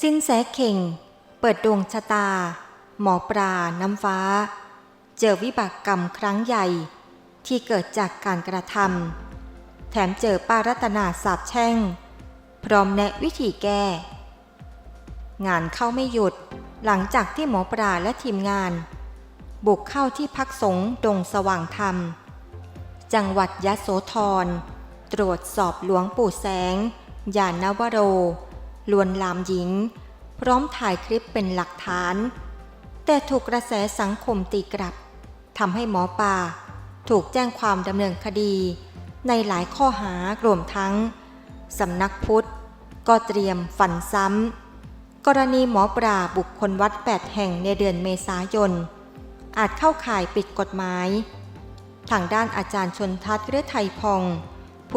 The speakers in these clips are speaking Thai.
สินแสเข่ง เปิดดวงชะตา หมอปลาน้ำฟ้า เจอวิบากกรรมครั้งใหญ่ ที่เกิดจากการกระทำแถมเจอป้ารัตนาสาบแช่ง พร้อมแนะวิธีแก้ งานเข้าไม่หยุดหลังจากที่หมอปลาและทีมงาน บุกเข้าที่พักสงฆ์ดงสว่างธรรม จังหวัดยะโสธร ตรวจสอบหลวงปู่แสง ยานนวโร ลวนลามหญิง พร้อมถ่ายคลิปเป็นหลักฐาน แต่ถูกกระแสสังคมตีกลับทำให้หมอปลาถูกแจ้งความดำเนินคดี ในหลายข้อหารวมทั้งสำนักพุทธ ก็เตรียมฟันซ้ำ กรณีหมอปลาบุคคลวัด 8 แห่งในเดือนเมษายน อาจเข้าข่ายปิดกฎหมาย ทางด้านอาจารย์ชนทัศน์เรือไทยพอง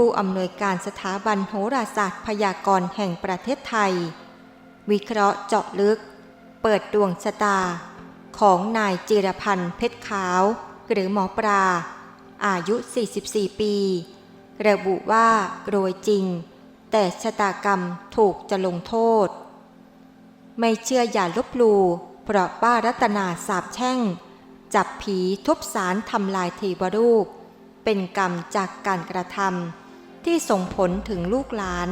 ผู้อำนวยการสถาบันโหราศาสตร์พยากรณ์แห่งประเทศไทย วิเคราะห์เจาะลึก เปิดดวงชะตา ของนายจิรพันธ์เพชรขาว หรือหมอปลา อายุ 44 ปี ระบุว่ารวยจริง แต่ชะตากรรมถูกจะลงโทษ ไม่เชื่ออย่าลบหลู่เพราะป้ารัตนาสาบแช่ง จับผีทุบสารทำลายเทวรูป เป็นกรรมจากการกระทำ ที่ส่งผลถึงลูกหลาน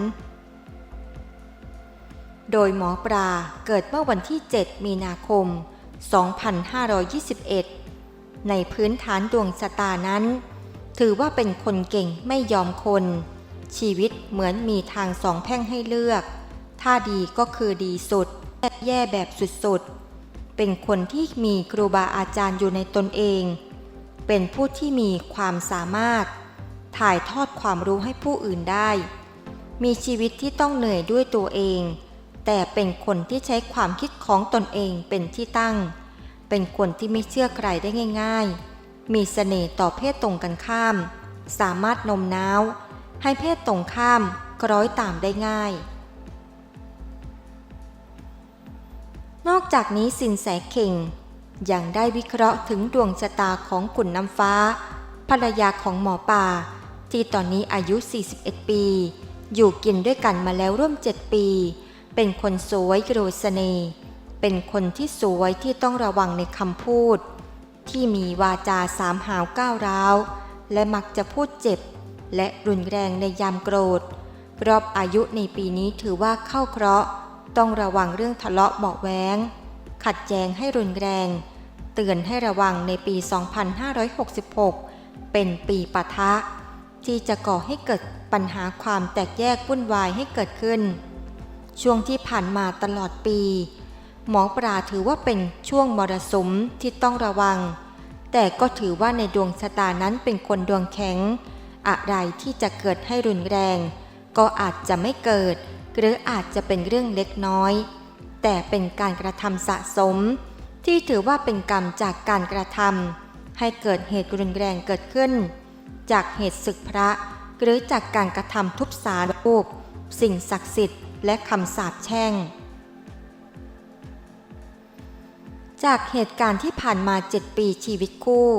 โดยหมอปลาเกิดเมื่อวันที่ 7 มีนาคม 2521 ในพื้นฐานดวงชะตานั้น ถือว่าเป็นคนเก่งไม่ยอมคน ชีวิตเหมือนมีทางสองแพ่งให้เลือก ถ้าดีก็คือดีสุด แย่แบบสุดๆ เป็นคนที่มีครูบาอาจารย์อยู่ในตนเอง เป็นผู้ที่มีความสามารถ ถ่ายทอดความรู้ให้ผู้อื่นได้ มีชีวิตที่ต้องเหนื่อยด้วยตัวเอง แต่เป็นคนที่ใช้ความคิดของตนเองเป็นที่ตั้ง เป็นคนที่ไม่เชื่อใครได้ง่าย ๆ มีเสน่ห์ต่อเพศตรงกันข้าม สามารถโนมน้าว ให้เพศตรงข้ามคล้อยตามได้ง่าย นอกจากนี้สินแสเข่งยังได้วิเคราะห์ถึงดวงชะตาของขุนน้ำฟ้าภรรยาของหมอป่า ที่ตอนนี้อายุ 41 ปี อยู่กินด้วยกันมาแล้วร่วม 7 ปี เป็นคนสวยกรูเน่เป็นคนที่สวยที่ต้องระวังในคำพูด ที่มีวาจาสามหาวก้าวร้าว และมักจะพูดเจ็บ และรุนแรงในยามโกรธ รอบอายุในปีนี้ถือว่าเข้าเคราะห์ ต้องระวังเรื่องทะเลาะเบาแว้งขัดแย้งให้รุนแรง เตือนให้ระวังในปี 2566 เป็นปีปะทะ ที่จะก่อให้เกิดปัญหาความแตกแยกวุ่นวายให้เกิดขึ้น ช่วงที่ผ่านมาตลอดปี หมอปลาถือว่าเป็นช่วงมรสุมที่ต้องระวัง แต่ก็ถือว่าในดวงชะตานั้นเป็นคนดวงแข็ง อะไรที่จะเกิดให้รุนแรง ก็อาจจะไม่เกิด หรืออาจจะเป็นเรื่องเล็กน้อย แต่เป็นการกระทำสะสม ที่ถือว่าเป็นกรรมจากการกระทำให้เกิดเหตุรุนแรงเกิดขึ้น จากเหตุศึกพระ หรือจากการกระทำทุบสารรูป สิ่งศักดิ์สิทธิ์และคำสาปแช่ง จากเหตุการณ์ที่ผ่านมา 7 ปีชีวิตคู่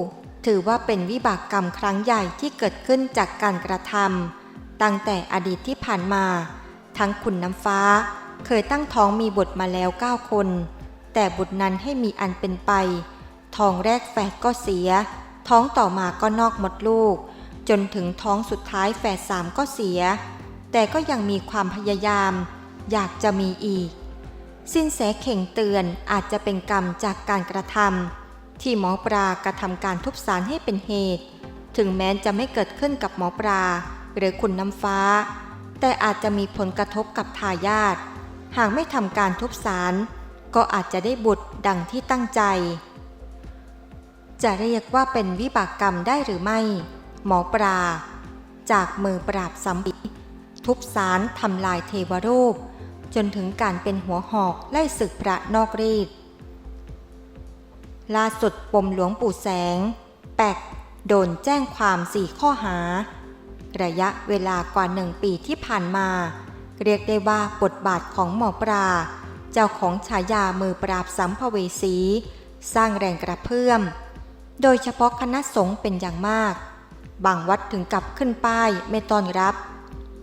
ถือว่าเป็นวิบากกรรมครั้งใหญ่ที่เกิดขึ้นจากการกระทำตั้งแต่อดีตที่ผ่านมา ทั้งคุณน้ำฟ้า เคยตั้งท้องมีบุตรมาแล้ว 9 คน แต่บุตรนั้นให้มีอันเป็นไปท้องแรกแฝดก็เสีย ท้องต่อมาก็นอกหมดลูก จนถึงท้องสุดท้ายแฝดสามก็เสีย แต่ก็ยังมีความพยายาม อยากจะมีอีก สิ้นแสเข่งเตือนอาจจะเป็นกรรมจากการกระทำที่หมอปลากระทำการทุบสารให้เป็นเหตุ ถึงแม้จะไม่เกิดขึ้นกับหมอปลาหรือคุณน้ำฟ้า แต่อาจจะมีผลกระทบกับทายาทหากไม่ทำการทุบสารก็อาจจะได้บุตรดังที่ตั้งใจ จะเรียกว่าเป็นวิบากกรรมได้หรือไม่ หมอปลา จากมือปราบสัมปีทุบสารทำลายเทวรูป จนถึงการเป็นหัวหอกไล่ศึกพระนอกรีดล่าสุดปมหลวงปู่แสง แปกโดนแจ้งความสี่ข้อหา ระยะเวลากว่าหนึ่งปีที่ผ่านมา เรียกได้ว่าบทบาทของหมอปลา เจ้าของฉายามือปราบสัมภเวสี สร้างแรงกระเพื่อม โดยเฉพาะคณะสงฆ์เป็นอย่างมาก บางวัดถึงกับขึ้นป้ายไม่ต้อนรับ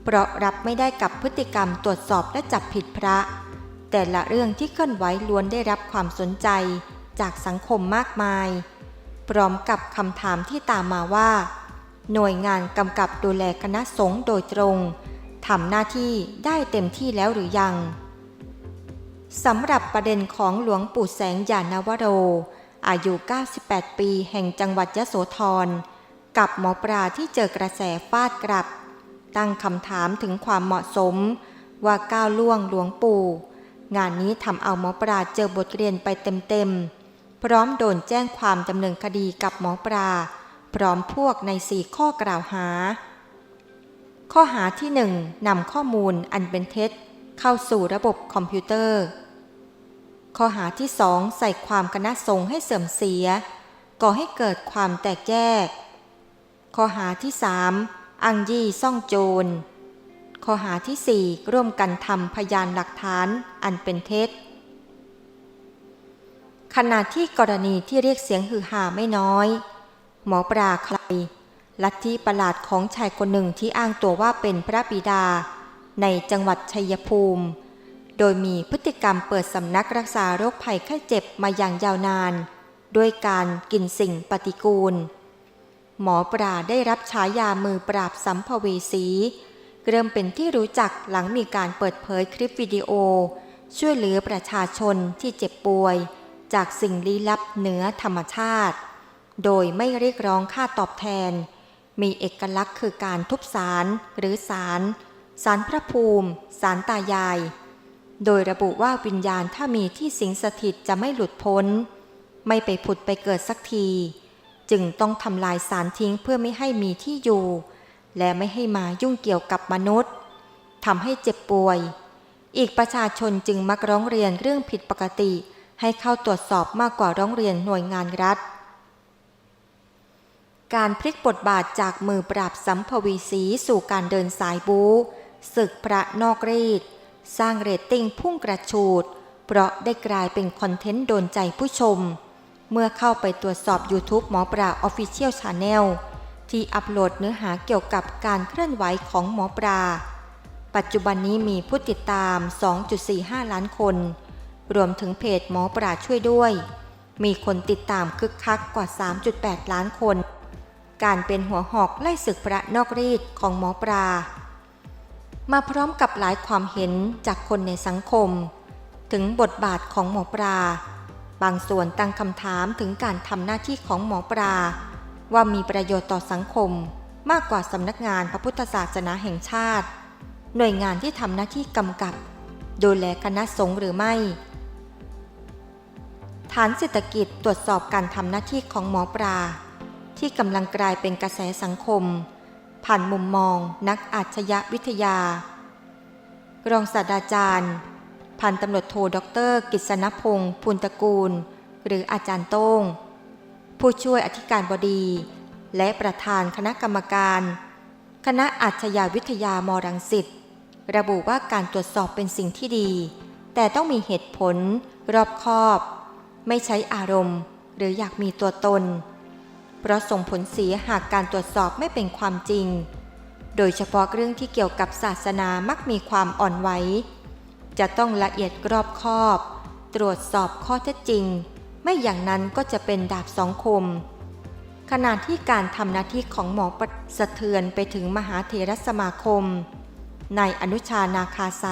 เพราะรับไม่ได้กับพฤติกรรมตรวจสอบและจับผิดพระ แต่ละเรื่องที่เคลื่อนไหวล้วนได้รับความสนใจจากสังคมมากมาย พร้อมกับคำถามที่ตามมาว่า หน่วยงานกำกับดูแลคณะสงฆ์โดยตรงทำหน้าที่ได้เต็มที่แล้วหรือยังสำหรับประเด็นของหลวงปู่แสงยานวโร อายุ 98 ปีแห่งจังหวัดยะโสธร กับหมอปลาที่เจอกระแสฟาดกลับ ตั้งคำถามถึงความเหมาะสม ว่าก้าวล่วงหลวงปู่ งานนี้ทำเอาหมอปลาเจอบทเรียนไปเต็มๆ พร้อมโดนแจ้งความดำเนินคดีกับหมอปลา พร้อมพวกในสี่ข้อกล่าวหา ข้อหาที่หนึ่งนำข้อมูลอันเป็นเท็จ เข้าสู่ระบบคอมพิวเตอร์ ข้อหาที่สองใส่ความคณะสงฆ์ให้เสื่อมเสีย ก่อให้เกิดความแตกแยก ข้อหาที่สามอังยี่ซ่องโจร ข้อหาที่สี่ร่วมกันทำพยานหลักฐานอันเป็นเท็จ ขณะที่กรณีที่เรียกเสียงฮือฮาไม่น้อย หมอปลาใคร ลัทธิประหลาดของชายคนหนึ่งที่อ้างตัวว่าเป็นพระบิดา ในจังหวัดชัยภูมิ โดยมีพฤติกรรมเปิดสำนักรักษาโรคภัยไข้เจ็บมาอย่างยาวนาน ด้วยการกินสิ่งปฏิกูล หมอปลาได้รับฉายามือปราบสัมภเวสีเริ่มเป็นที่รู้จักหลังมีการเปิดเผยคลิปวิดีโอ ช่วยเหลือประชาชนที่เจ็บป่วย จากสิ่งลี้ลับเหนือธรรมชาติ โดยไม่เรียกร้องค่าตอบแทน มีเอกลักษณ์คือการทุบสารหรือสารสารพระภูมิ สารตายาย โดยระบุว่าวิญญาณถ้ามีที่สิงสถิตจะไม่หลุดพ้น ไม่ไปผุดไปเกิดสักที จึงต้องทำลายสารทิ้งเพื่อไม่ให้มีที่อยู่ และไม่ให้มายุ่งเกี่ยวกับมนุษย์ทำให้เจ็บป่วย อีกประชาชนจึงมักร้องเรียนเรื่องผิดปกติ ให้เข้าตรวจสอบมากกว่าร้องเรียนหน่วยงานรัฐ การพลิกบทบาทจากมือปราบสัมภวีสีสู่การเดินสายบูศึกพระนอกรีดสร้างเรตติ้งพุ่งกระชูด เพราะได้กลายเป็นคอนเทนต์โดนใจผู้ชม เมื่อเข้าไปตรวจสอบ YouTube หมอปลา Official Channel ที่อัปโหลดเนื้อหาเกี่ยวกับการเคลื่อนไหวของหมอปลา ปัจจุบันนี้มีผู้ติดตาม 2.45 ล้านคน รวมถึงเพจหมอปลาช่วยด้วย มีคนติดตามคึกคักกว่า 3.8 ล้านคน การเป็นหัวหอกไล่ศึกพระนอกรีดของหมอปลา มาพร้อมกับหลายความเห็นจากคนในสังคม ถึงบทบาทของหมอปลา บางส่วนตั้งคำถามถึงการทำหน้าที่ของหมอปลา ว่ามีประโยชน์ต่อสังคม มากกว่าสำนักงานพระพุทธศาสนาแห่งชาติ หน่วยงานที่ทำหน้าที่กำกับ ดูแลคณะสงฆ์หรือไม่ ฐานเศรษฐกิจตรวจสอบการทำหน้าที่ของหมอปลา ที่กำลังกลายเป็นกระแสสังคม ผ่านมุมมอง นักอาชญาวิทยารองศาสตราจารย์ พันตำรวจโทดรกิษณพงศ์พูนตระกูล หรืออาจารย์โต้ง ผู้ช่วยอธิการบดี และประธานคณะกรรมการ คณะอาชญาวิทยามรังสิตระบุว่าการตรวจสอบเป็นสิ่งที่ดี แต่ต้องมีเหตุผล รอบคอบ ไม่ใช้อารมณ์ หรืออยากมีตัวตน เพราะส่งผลเสียหากการตรวจสอบไม่เป็นความจริง โดยเฉพาะเรื่องที่เกี่ยวกับศาสนามักมีความอ่อนไหว จะต้องละเอียดรอบคอบ ตรวจสอบข้อเท็จจริง ไม่อย่างนั้นก็จะเป็นดาบสองคม ขณะที่การทำหน้าที่ของหมอปสะเทือนไปถึงมหาเถรสมาคมนายอนุชานาคาไส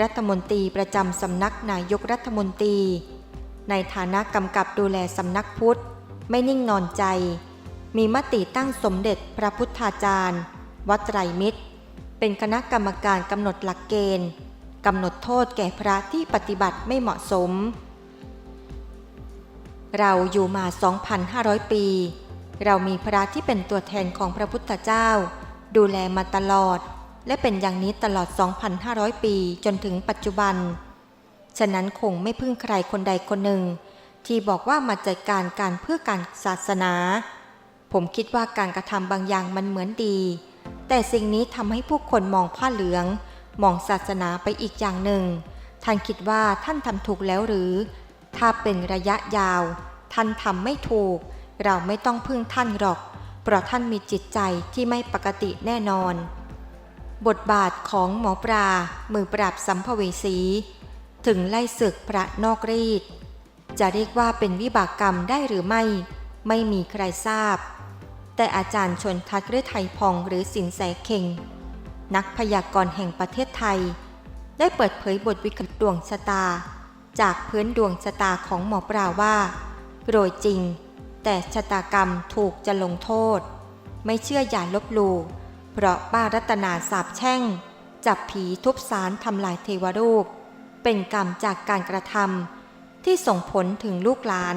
รัฐมนตรีประจำสำนักนายกรัฐมนตรี ในฐานะกำกับดูแลสำนักพุทธ ไม่นิ่งนอนใจ มีมติตั้งสมเด็จพระพุทธาจารย์ วัดไตรมิตร เป็นคณะกรรมการกำหนดหลักเกณฑ์ กำหนดโทษแก่พระที่ปฏิบัติไม่เหมาะสม เราอยู่มา 2,500 ปี เรามีพระที่เป็นตัวแทนของพระพุทธเจ้า ดูแลมาตลอด และเป็นอย่างนี้ตลอด 2,500 ปีจนถึงปัจจุบัน ฉะนั้นคงไม่พึ่งใครคนใดคนหนึ่ง ที่บอกว่ามาจัดการการเพื่อการศาสนา ผมคิดว่าการกระทำบางอย่างมันเหมือนดี แต่สิ่งนี้ทำให้ผู้คนมองผ้าเหลือง มองศาสนาไปอีกอย่างหนึ่ง ท่านคิดว่าท่านทำถูกแล้วหรือ ถ้าเป็นระยะยาว ท่านทำไม่ถูก เราไม่ต้องพึ่งท่านหรอก เพราะท่านมีจิตใจที่ไม่ปกติแน่นอน บทบาทของหมอปลามือปราบสัมภเวสี ถึงไล่ศึกพระนอกรีดจะเรียกว่าเป็นวิบากกรรมได้หรือไม่ ไม่มีใครทราบ แต่อาจารย์ชนทัศน์ฤทัยพองหรือสินแสเข่ง นักพยากรณ์แห่งประเทศไทย ได้เปิดเผยบทวิเคราะห์ดวงชะตา จากพื้นดวงชะตาของหมอปลาว่าโรยจริง แต่ชะตากรรมถูกจะลงโทษ ไม่เชื่ออย่าลบหลู่เพราะป้ารัตนาสาบแช่ง จับผีทุบสารทำลายเทวรูป เป็นกรรมจากการกระทำที่ส่งผลถึงลูกหลาน